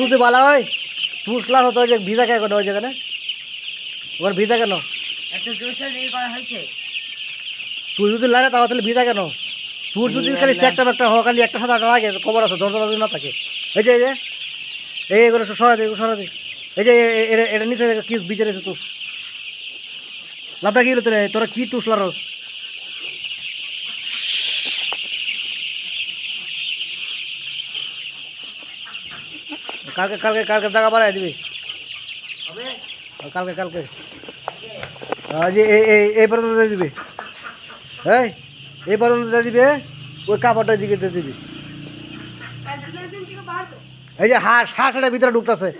যদি বলা হয়? তুষলার হতো ওই যে ভিজা কে ওই যেখানে? ওখানে ভিজা কেন? তুই যদি লাগে তাহলে ভিজা কেন? তোর যদি খালি একটা একটা হওয়া খালি একটা সাথে একটা লাগে খবর আছে দরজা যদি না থাকে। এই যে এই যে। এই এগুলো সরা দে সরা দে। এই যে এটা নিচে কি বিচার আছে তুষ? লাভটা কি হলো তোরা? কি টুসলার রস কালকে কালকে কালকে জায়গা বাড়াই দিবি। কালকে কালকে। আজ এই পর্যন্ত দিয়ে দিবি। এই এই পর্যন্ত দিয়ে দিবি ওই কাপড়টা দিকে দিয়ে দিবি। এই যে হাঁস হাঁস এটা ভিতরে ঢুকতেছে।